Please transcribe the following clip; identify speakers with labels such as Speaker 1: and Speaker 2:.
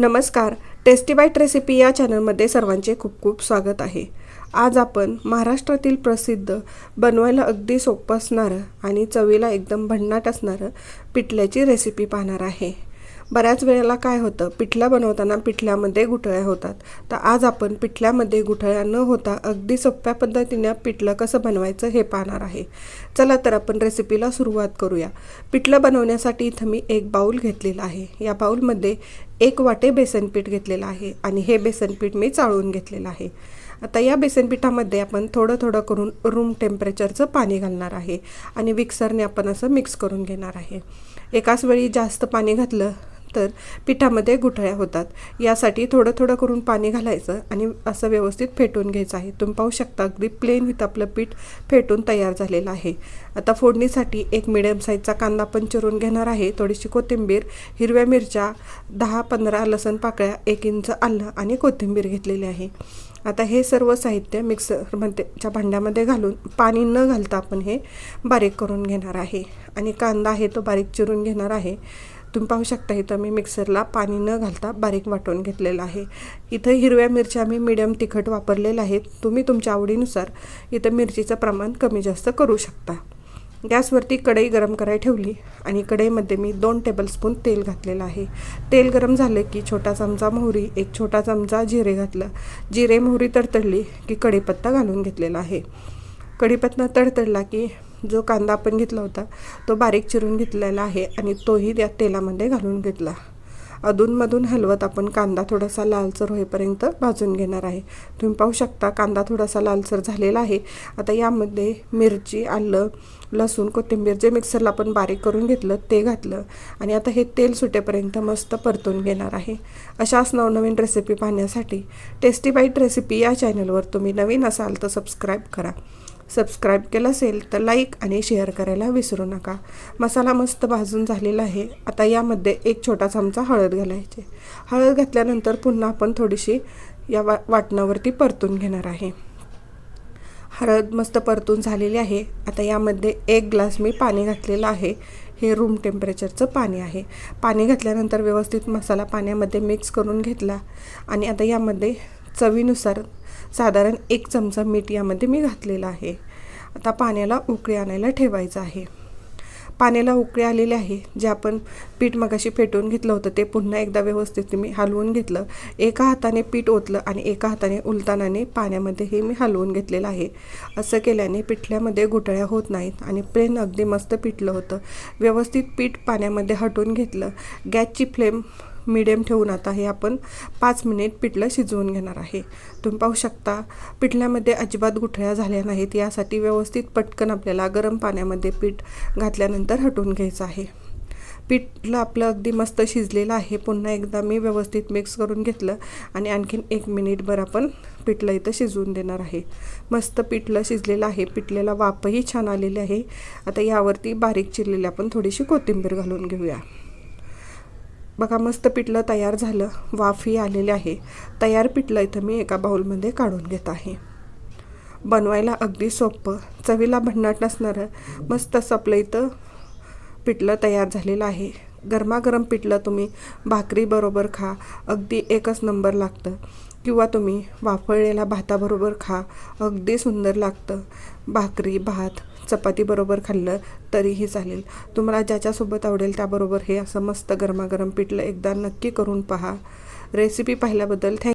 Speaker 1: नमस्कार. Tasty bite recipe या चॅनलमध्ये सर्वांचे खूप खूप स्वागत आहे. आज आपण महाराष्ट्रातील प्रसिद्ध बनवायला अगदी सोपं असणारं आणि चवीला एकदम भन्नाट असणारं पिठल्याची रेसिपी पाहणार आहे. बऱ्याच वेळेला काय होतं पिठलं बनवताना पिठल्यामध्ये गुठळ्या होतात. तर आज आपण पिठल्यामध्ये गुठळ्या न होता अगदी सोप्या पद्धतीने पिठलं कसं बनवायचं हे पाहणार आहे. चला तर आपण रेसिपीला सुरुवात करूया. पिठलं बनवण्यासाठी इथं मी एक बाऊल घेतलेला आहे. या बाऊलमध्ये एक वाटे बेसनपीठ घेतलेलं आहे आणि हे बेसनपीठ मी चाळून घेतलेलं आहे. आता या बेसनपिठामध्ये आपण थोडं थोडं करून रूम टेम्परेचरचं पाणी घालणार आहे आणि मिक्सरने आपण असं मिक्स करून घेणार आहे. एकाच वेळी जास्त पाणी घातलं तर पिठामध्ये गुठळ्या होतात. यासाठी थोडं थोडं करून पाणी घालायचं आणि असं व्यवस्थित फेटून घ्यायचं आहे. तुम्ही पाहू शकता अगदी प्लेन विथ आपलं पीठ फेटून तयार झालेलं आहे. आता फोडणीसाठी एक मिडियम साईजचा कांदा पण चिरून घेणार आहे. थोडीशी कोथिंबीर हिरव्या मिरच्या दहा पंधरा लसण पाकळ्या एक इंच आलं आणि कोथिंबीर घेतलेली आहे. आता हे सर्व साहित्य मिक्सरमध्ये च्या भांड्यामध्ये घालून पाणी न घालता आपण हे बारीक करून घेणार आहे. आणि कांदा आहे तो बारीक चिरून घेणार आहे. तुम्ही पाहू शकता इथं मी मिक्सरला पाणी न घालता बारीक वाटून घेतलेलं आहे. इथं हिरव्या मिरच्या मी मिडियम तिखट वापरलेल्या आहेत. तुम्ही तुमच्या आवडीनुसार इथं मिरचीचं प्रमाण कमी जास्त करू शकता. गॅसवरती कढई गरम करायला ठेवली आणि कढईमध्ये मी दोन टेबलस्पून तेल घातलेलं आहे. तेल गरम झालं की छोटा चमचा मोहरी एक छोटा चमचा जिरे घातलं. जिरे मोहरी तडतडली की कढीपत्ता घालून घेतलेला आहे. कढीपत्ता तडतडला की जो कांदा आपण घेतला होता तो बारीक चिरून घेतलेला आहे आणि तोही त्या तेलामध्ये घालून घेतला. अधूनमधून हलवत आपण कांदा थोडासा लालसर होईपर्यंत भाजून घेणार आहे. तुम्ही पाहू शकता कांदा थोडासा लालसर झालेला आहे. आता यामध्ये मिरची आलं लसूण कोथिंबीर जे मिक्सरला आपण बारीक करून घेतलं ते घातलं आणि आता हे तेल सुटेपर्यंत मस्त परतून घेणार आहे. अशाच नवनवीन रेसिपी पाहण्यासाठी टेस्टी बाईट रेसिपी या चॅनलवर तुम्ही नवीन असाल तर सबस्क्राईब करा. सबस्क्राईब केलं असेल तर लाईक आणि शेअर करायला विसरू नका. मसाला मस्त भाजून झालेला आहे. आता यामध्ये एक छोटा चमचा हळद घालायचे. हळद घातल्यानंतर पुन्हा आपण थोडीशी या वा वाटणावरती परतून घेणार आहे. हळद मस्त परतून झालेली आहे. आता यामध्ये एक ग्लास मी पाणी घातलेलं आहे. हे रूम टेम्परेचरचं पाणी आहे. पाणी घातल्यानंतर व्यवस्थित मसाला पाण्यामध्ये मिक्स करून घेतला. आणि आता यामध्ये चवीनुसार साधारण एक चमचा मीठ यामध्ये मी घातलेलं आहे. आता पाण्याला उकळी आणायला ठेवायचं आहे. पाण्याला उकळी आलेले आहे जे आपण पीठ मगाशी फेटून घेतलं होतं ते पुन्हा एकदा व्यवस्थित मी हलवून घेतलं. एका हाताने पीठ ओतलं आणि एका हाताने उलतानाने पाण्यामध्ये हे मी हलवून घेतलेलं आहे. असं केल्याने पिठल्यामध्ये घोटाळ्या होत नाहीत आणि प्लेन अगदी मस्त पिठलं होतं. व्यवस्थित पीठ पाण्यामध्ये हटवून घेतलं. गॅसची फ्लेम मिडियम ठेवून आता हे आपण पाच मिनिट पिठलं शिजवून घेणार आहे. तुम्ही पाहू शकता पिठल्यामध्ये अजिबात गुठळ्या झाल्या नाहीत. यासाठी व्यवस्थित पटकन आपल्याला गरम पाण्यामध्ये पीठ घातल्यानंतर हटवून घ्यायचं आहे. पीठलं आपलं अगदी मस्त शिजलेलं आहे. पुन्हा एकदा मी व्यवस्थित मिक्स करून घेतलं आणि आणखीन एक मिनिटभर आपण पिठलं इथं शिजवून देणार आहे. मस्त पिठलं शिजलेलं आहे. पिठलेला वापही छान आलेली आहे. आता यावरती बारीक चिरलेली आपण थोडीशी कोथिंबीर घालून घेऊया. बघा मस्त पिठलं तयार झालं. वाफी आलेले आहे. तयार पिठलं इथं मी एका बाऊलमध्ये काढून घेत आहे. बनवायला अगदी सोपं. चवीला भन्नाट नसणारं मस्त असं आपलं इथं पिठलं तयार झालेलं आहे. गरमागरम पिठलं तुम्ही भाकरीबरोबर खा. अगदी एकच नंबर लागतं. किंवा तुम्ही वाफळलेला भाताबरोबर खा. अगदी सुंदर लागतं. भाकरी भात चपातीबरोबर खाल्लं तरीही चालेल. तुम्हाला ज्याच्यासोबत आवडेल त्याबरोबर हे असं मस्त गरमागरम पिठलं एकदा नक्की करून पहा. रेसिपी पाहिल्याबद्दल थँक